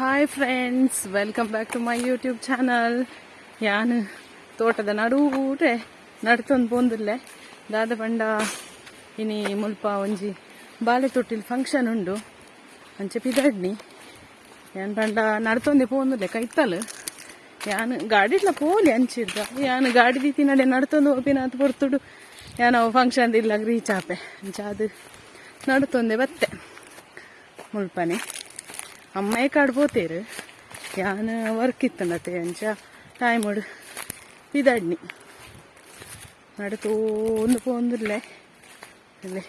Hi friends welcome back to my YouTube channel ಯಾನ್ ತೋಟದ ನಡುವೆ ನಡ್ತೊಂದು ಪೋಂದುಲ್ಲೆ ದಾದ ಪಂಡ ಇನಿ ಮುಲ್ಪ ಒಂಜಿ ಬಾಲೆ ತೊಟ್ಟಿಲ್ ಫಂಕ್ಷನ್ ಉಂಡು. ಅಂಚೆ ಪಿದಡ್ನಿ. ಯಾನ್ ಪಂಡ ನಡ್ತೊಂದೆ ಪೋಂದಿಲ್ಲೆ ಕೈತಲ್. ಯಾನ್ ಗಾಡಿಡ್ಲ ಪೋಲಿ ಅಂಚಿರ್ದ ಯಾನ್ ಗಾಡಿ ದೀತಿ ನಡೆ ನಡ್ತೊಂದು ಹೋಗಿ ಅದು ಯಾನ್ ಯಾನ ಫಂಕ್ಷನ್ ಇಲ್ಲ ರೀಚ್ ಆಪೆ. ಅಂಚೆ ಅದು ನಡ್ತೊಂದೆ ಬತ್ತೆ. ಮುಲ್ಪನೆ. ಅಮ್ಮಯ್ಯ ಕಾಡ್ ಪೋತೇರು ಯಾನ್ ವರ್ಕ್ ಇತ್ತನತೆ ಅಂಚ. ಟೈಮ್ ಉಡು. ಪಿದಡ್ನಿ ನಡುತೋಂದು ಪೋಂದುಲ್ಲೆ ಅಲ್ಲೇ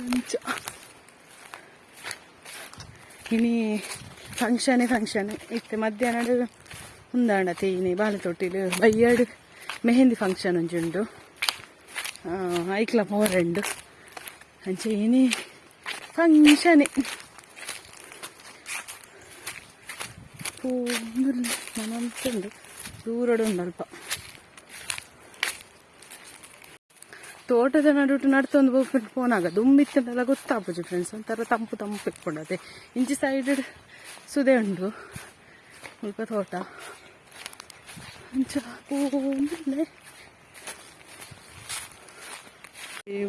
ಅಂಚ. ಇನಿ ಫಂಕ್ಷನ್ ಫಂಕ್ಷನ್ ಇತ್ತೆ ಮಧ್ಯಾಹ್ನ ಉಂದಾಂಡತೆ ಇನಿ ಬಾಲೆ ತೊಟ್ಟಿಲು ಬಯ್ಯಾಡು ಮೆಹಂದಿ ಫಂಕ್ಷನ್ ಒಂಜುಂಡು. ಐಕ್ಲ ಇನಿ ಫಂಕ್ಷನ್ ಪೋಂದುಲ್ಲ ಮನಂತುಂಡು ದೂರಡು ಉಂಡು ತೋಟದ ನಡುಟು ನಡ್ತೊಂದು ಹೋಗ್ಬಿಟ್ಟು ಪೋನಾಗ ದುಂಬಿತ್ತಂತೆಲ್ಲ ಗೊತ್ತಾಗ್ಬೋದು ಫ್ರೆಂಡ್ಸ್ ಒಂಥರ ತಂಪು ತಂಪು ಇಟ್ಕೊಂಡದೆ ಇಂಚಿ ಸೈಡ್ ಸುದೆ ಉಂಡು ಸ್ವಲ್ಪ ತೋಟ ಪೋಂದಿಲ್ಲೆ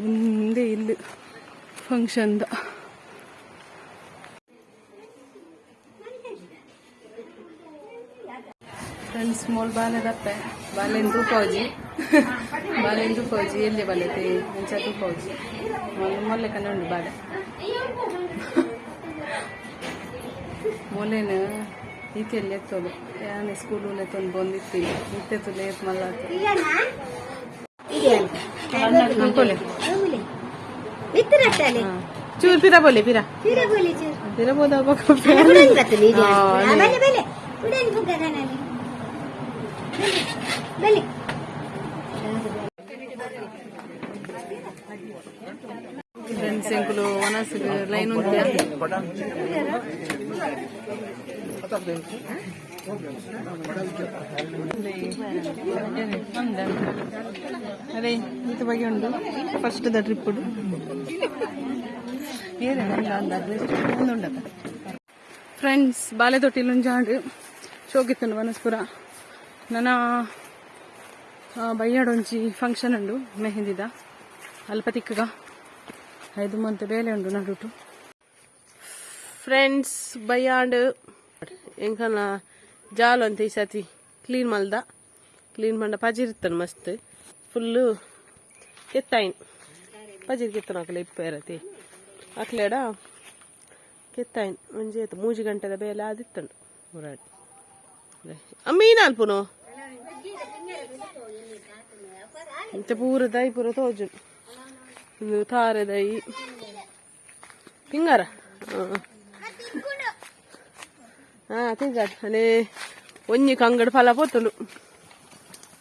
ಮುಂದೆ ಇಲ್ಲಿ ಫಂಕ್ಷನ್ದ ಫ್ರೆಂಡ್ಸ್ ಮೋಲ್ ಬಾಲೆ ದಪ್ಪೆ ಬಾಲೆಂದು ಪೌಜಿ ಬಾಲೆಂದು ಪೌಜಿ ಎಲ್ಲಿ ಬಲೆತೆ ಅಂಚದು ಪೌಜಿ ಮೊಲ್ಲೆ ಮೊಲ್ಲೆ ಕನ್ನ ಉಂಡು ಬಾಲೆ ಮೊಲೆನ ಈತಿಯಲ್ಲಿ ಎತ್ತೋದು ಯಾನೆ ಸ್ಕೂಲ್ ಎತ್ತೊಂದು ಬಂದಿತ್ತೀನಿ ಇತ್ತೆತ್ತುಲೆ ಎತ್ ಮಲ್ಲ ಕೊಲೆ ವಿತ್ತರಟ್ಟಲೆ ಚೂರ್ ಪಿರ ಬೋಲೆ ಪಿರ ತಿರಗೋಲಿ ಚೂರು ಪಿರ ಬೋದ ಬಲೆ ಫ್ರೆಂಡ್ಸ್ ವನಸ್ ಲೈನ್ ಉಂಟು ಅದೇ ಇದು ಬಗ್ಗೆ ಉಂಡು ಫಸ್ಟ್ ದ ಟ್ರಿಪ್ ಫ್ರೆಂಡ್ಸ್ ಬಾಲೆ ತೊಟ್ಟಿಲು ಜಾಂಡ್ ಶೋಕಿತ್ತು ವನಸ್ಪುರ ನನ್ನ ಬಯ್ಯಾಡೊಂಜಿ ಫಂಕ್ಷನ್ ಉಂಡು, ಮೆಹಂದಿದ. ಅಲ್ಪ ತಿಕ್ಕಗ ಐದು ಮಂತ್ ಬೇಲೆ ಉಂಡು ನಡುಟು. ಫ್ರೆಂಡ್ಸ್ ಬಯ್ಯಾಂಡ್ ಎಂಕನ ಜಾಲು ಅಂತ ಈ ಸತಿ ಕ್ಲೀನ್ ಮಲ್ದ ಕ್ಲೀನ್ ಮಂಡ ಪಜಿರ್ತಾನೆ ಮಸ್ತ್. ಫುಲ್ಲು ಕೆತ್ತಾಯಿನ್ ಪಜಿರ್ ಕೆತ್ತನ ಅಕಲೆ ಇಪ್ಪ ಇರತಿ. ಅಕ್ಲೇಡ ಕೆತ್ತಾಯಿನ್ ಮುಂಜೆ ಮೂಜು ಗಂಟೆದ ಬೇಲೆ ಆದಿತ್ತಂಡು. ಊರಾಡಿ. ಅಮ್ಮೀನ ಅಲ್ಪುನು ఇంత పూరదాయి పూర తోజు. తారదాయి తింగారా? తింగాడు అలే ఒన్ని కంగడు ఫల పోతులు.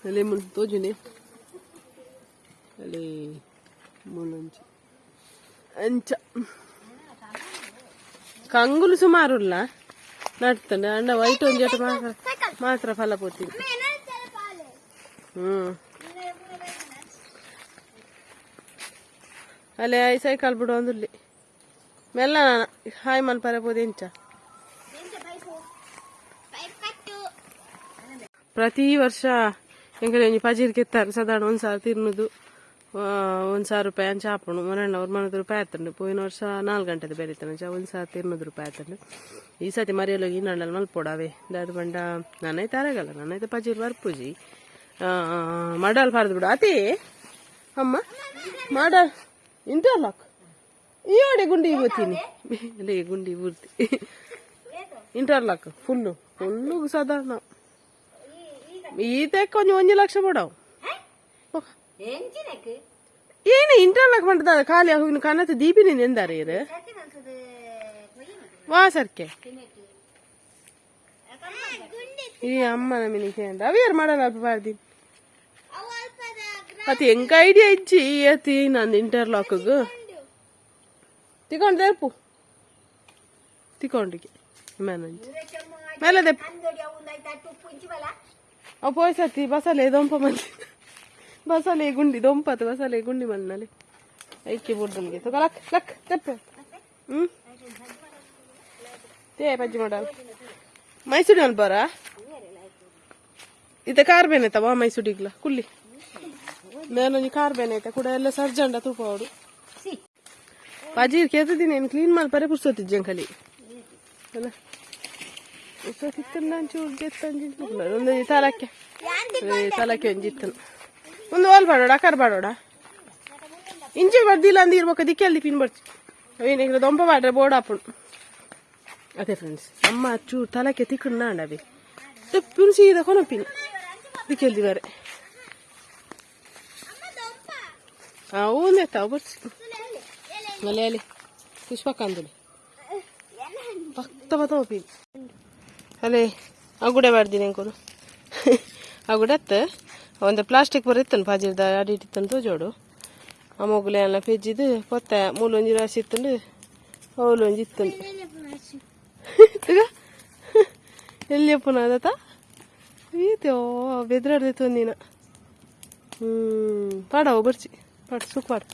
అలే మున్ తోజునే. అలే మునంచి అంచ. కంగులు సుమారుల్లా? నడుతుండే అండ వైట్ ఉంది అటు మాత్ర ఫల పోతుంది ಅಲ್ಲೇ ಐ ಸೈಕಲ್ ಬಿಡು ಒಂದುಲ್ಲಿ ಮೆಲ್ಲ ಹಾಯ್ ಮಲ್ಪರ ಬೋದು ಎಂಚ. ಪ್ರತಿ ವರ್ಷ ಎಂಕಲೆ ಒಂಜಿ ಪಜೀರ್ ಕೆತ್ತಾರೆ. ಸಾಧಾರಣ ಒಂದು ಸಾವಿರ ತಿನ್ನೋದು ಒಂದು ಸಾವಿರ ರೂಪಾಯಿ ಅಂಚ ಹಾಪಣು ಮನೆಯಣ್ಣ ಅವ್ರ ಮನದ ರೂಪಾಯಿ ಆತಂಡು. ಪೋಯಿನ ವರ್ಷ ನಾಲ್ಕು ಗಂಟೆದು ಬೆಳೀತಾನೆ ಅಂಚ. ಒಂದು ಸಾವಿರ ತಿನ್ನೋದು ರೂಪಾಯಿ ಆತಂಡು. ಈ ಸತಿ ಮರಿಯಲ್ಲೋಗಿ ಇನ್ನಣ್ಣಲ್ಲಿ ಮಲ್ಪೋಡಾವೆ. ದಾದ ಬಂಡ ನಾನೈತೆ ಅರಗಲ್ಲ. ನಾನೈತೆ ಪಜೀರ್ ಬರ್ಪುಜಿ. ಮಡಲ್ ಪಾರ್ದು ಬಿಡು ಅದೇ ಅಮ್ಮ ಮಾಡ ಇಂಟರ್ಲಾಕ್ ಈವಡೆ ಗುಂಡಿ ಗೊತ್ತೀನಿ ಅಲ್ಲೇ ಗುಂಡಿ ಪೂರ್ತಿ ಇಂಟರ್ಲಾಕ್ ಫುಲ್ಲು ಫುಲ್ಲು ಸಾಧಾರಣ ಈತೆ ಕೊಂಚ ಒಂಜಿ ಲಕ್ಷ ಪಡವು ಎಂಚಿನಕ್ಕೆ ಏನು ಇಂಟರ್ಲಾಕ್ ಮಾಡ್ದ ಖಾಲಿ ಹೋಗಿ ಕನ್ನತ ದೀಪಿನಿ ಎಂದಾರೆ ಇರು ಸತ್ತಿನಂತದ ವಾ ಸರ್ಕೆ ಈ ಅಮ್ಮನ ಮಿನಿಕೆ ಅಂತ ಅವೇರು ಮಾಡಲ್ಲ ಅಲ್ಪ ಬಾರ್ದಿ ಅತಿ ಹೆಂಗ ಐಡಿಯಾ ಇಜ್ಜಿ ಅತಿ ನಂದು ಇಂಟರ್ಲಾಕ್ಗೆ ತಿಕೊಂಡು ತೆಪ್ಪು ತಿಕೊಂಡಿಗೆ ಮೇನಂಜಿ ಮೇಲೆ ತೆಪ್ಪು ಅಂಗಡಿ ಅವೊಂದಾಯ್ತಾ ತುಪ್ಪು ಇಂಚಿ ಬಲ ಅವು ಪೋಯ್ಸತಿ ಬಸಲೆ ದೊಂಪ ಮಂದಿ ಬಸಲೆ ಗುಂಡಿ ದೊಂಪತ್ತು ಬಸಲೆ ಗುಂಡಿ ಮಣ್ಣಲ್ಲಿ ಐಕಿ ಬುಡ್ದಲ್ಗೆ ತಗೋ ಲಕ್ ಲಕ್ ತೆಪ್ಪು ಹ್ಮ್ ತೇ ಬಜ್ಜಿ ಮಾಡಲ್ಲ ಮೈಸೂಡಿ ಅಲ್ಬಾರ ಇತ್ತೆ ಕಾರ್ ಬೇನೆ ಐತವ ಮೈಸೂಡಿಗ್ಲ ಕುಲ್ಲಿ ಮೇಲೊಂಜಿ ಕಾರ್ ಬೇನೆ ಐತೆ ಕೂಡ ಎಲ್ಲ ಸರ್ಜಂಡ ತುಪ್ಪಾವಡು ಸಿ ಪಾಜಿ ಕೇಳ್ತಿದ್ದೀನಿ ಏನು ಕ್ಲೀನ್ ಮಾಡಿ ಬರೀ ಪುರ್ಸೋತಿದ್ದೆ ಅಂಕಲಿ ಅಲ್ಲ ಪುರ್ಸೋತಿತ್ತಲ್ಲ ಒಂಚೂರು ಜೆತ್ತಂಜಿ ಒಂದು ತಲಕ್ಕೆ ಏ, ತಲಕ್ಕೆ ಒಂದು ಜಿತ್ತನು ಒಂದು ವಾಲ್ ಬಾಡೋಡ ಕರ್ ಬಾಡೋಡ ಇಂಚೆ ಬರ್ದಿಲ್ಲ ಅಂದ್ ಇರ್ಬೇಕು ದಿಕ್ಕೆ ಅಲ್ಲಿ ಪಿನ್ ಬರ್ಚಿ ಅವೇನು ದೊಂಪ ಮಾಡ್ರೆ ಬೋರ್ಡ್ ಹಾಪುಣು ಅದೇ ಫ್ರೆಂಡ್ಸ್ ಅಮ್ಮ ಚೂರು ತಲಕ್ಕೆ ತಿಕ್ಕಣ ನಾಂಡವಿ ಪಿನ್ ಸೀದಾ ಕೊನ ಪಿನ್ ದಿಕ್ಕೆಲ್ದಿ ಬೇರೆ ಒಂದೇ ತಾವು ಬರ್ಸಿ ಮಲೆ ಅಲ್ಲಿ. ಪುಷ್ಪಕಾಂತಲಿ ಭಕ್ತ ಬತ್ತಾವ ಪಿನ್ ಅಲೆ, ಅಗುಡೆ ಮಾಡ್ತೀನಿ ಅಂಕೋರು ಅಗುಡತ್ತ ಒಂದು ಪ್ಲಾಸ್ಟಿಕ್ ಬರಿತ್ತನು ಪಾಜಿರ್ದ ಅಡಿಟ್ಟಿತ್ತಂತ ತೋಜೋಡು ಆ ಮೊಗ್ಲೆ ಎಲ್ಲ ಪೆಜ್ಜಿದ್ದು ಕೊತ್ತ ಮೂಲೊಂಜಿ ರಾಶಿ ಇತ್ತಂಡು ಅವಲೊಂಜಿ ಇತ್ತಂಡು ಎಲ್ಲಿ ಓ ಈತೋ ಬೆದ್ರಾಡ್ದಿತ್ತು ಒಂದಿನ. ಹ್ಞೂ ಪಾಡವ ಬರ್ಚಿ ಪಾಡು ಸುಖ ಪಾಡು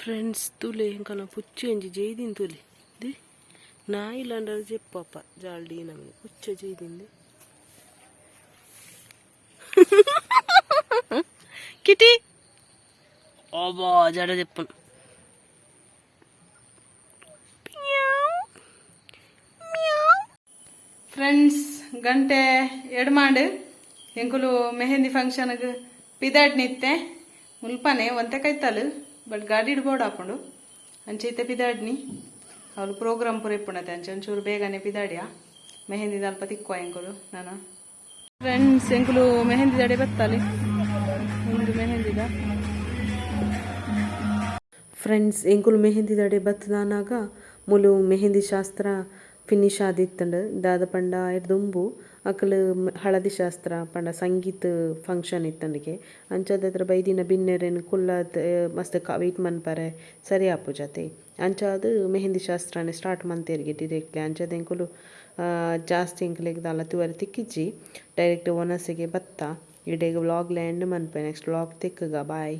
ఫ్రెండ్స్ తులే ఇంకా నా పుచ్చు ఎంజి చేయింది తులి ది నా ఇలాంటి చెప్పప్ప జాల్డీ నమ్మి పుచ్చ చేయింది కిటి ఓబా జడ చెప్పను ಫ್ರೆಂಡ್ಸ್ ಗಂಟೆ ಎರಡು ಮಾಡು ಎಂಕುಲು ಮೆಹಂದಿ ಫಂಕ್ಷನ್ಗೆ ಪಿದಾಡ್ ನಿತ್ತೆ. ಮುಲ್ಪನೆ ಒಂತೆ ಕೈತಲು ಬಟ್ ಗಾಡಿ ಇಡ್ಬೋಡು ಹಾಕೊಂಡು. ಅಂಚೈತೆ ಪಿದಾಡ್ನಿ. ಅವಳು ಪ್ರೋಗ್ರಾಮ್ ಪೂರ ಇಪ್ಪುಣತೆ ಅಂಚೆ ಒಂಚೂರು ಬೇಗನೆ ಪಿದಾಡ್ಯಾ. ಮೆಹಂದಿ ಅಲ್ಪ ತಿಕ್ಕುವ ಎಂಕುಲು ನಾನು. ಫ್ರೆಂಡ್ಸ್ ಎಂಕುಲು ಮೆಹಂದಿ ದಡೆ ಬತ್ತಲಿ ಒಂದು ಮೆಹಂದಿದ? ಫ್ರೆಂಡ್ಸ್ ಎಂಕುಲು ಮೆಹಂದಿ ದಡೆ ಬತ್ತದಾನಾಗ ಮುಲು ಮೆಹಂದಿ ಶಾಸ್ತ್ರ ಫಿನಿಶ್ ಆದಿತ್ತಂಡ ದಾದ ಪಂಡ ದುಂಬು, ಅಕಲು ಮ- ಹಳದಿ ಶಾಸ್ತ್ರ ಪಂಡ ಸಂಗೀತ ಫಂಕ್ಷನ್ ಇತ್ತಂಡಿಗೆ. ಅಂಚಾದ ಹತ್ರ ಬೈದಿನ ಬಿನ್ನೆರೆನ್ ಕುಲ್ಲ ಮಸ್ತ್ ವೆಯ್ಟ್ ಮನ್ಪರೆ ಸರಿ ಆಪು ಜತೆ. ಅಂಚಾದ ಮೆಹಂದಿ ಶಾಸ್ತ್ರನೇ ಸ್ಟಾರ್ಟ್ ಮಂತೇರಿಗೆ ಡಿರೆಕ್ಟ್ಲಿ ಅಂಚಾದ ಎಂಕುಲು ಜಾಸ್ತಿ ಎಂಕಲೆಗ್ ದಾಲ ತುವರೆ ತಿಕ್ಕಿಜ್ಜಿ ಡೈರೆಕ್ಟ್ ಒನಸಿಗೆ ಬತ್ತ. ಇಡೆಗ್ ವ್ಲಾಗ್ ಲ್ಯಾಂಡ್ ಮನ್ಪೆ. ನೆಕ್ಸ್ಟ್ ವ್ಲಾಗ್ ತಿಕ್ಕಗ. ಬಾಯ್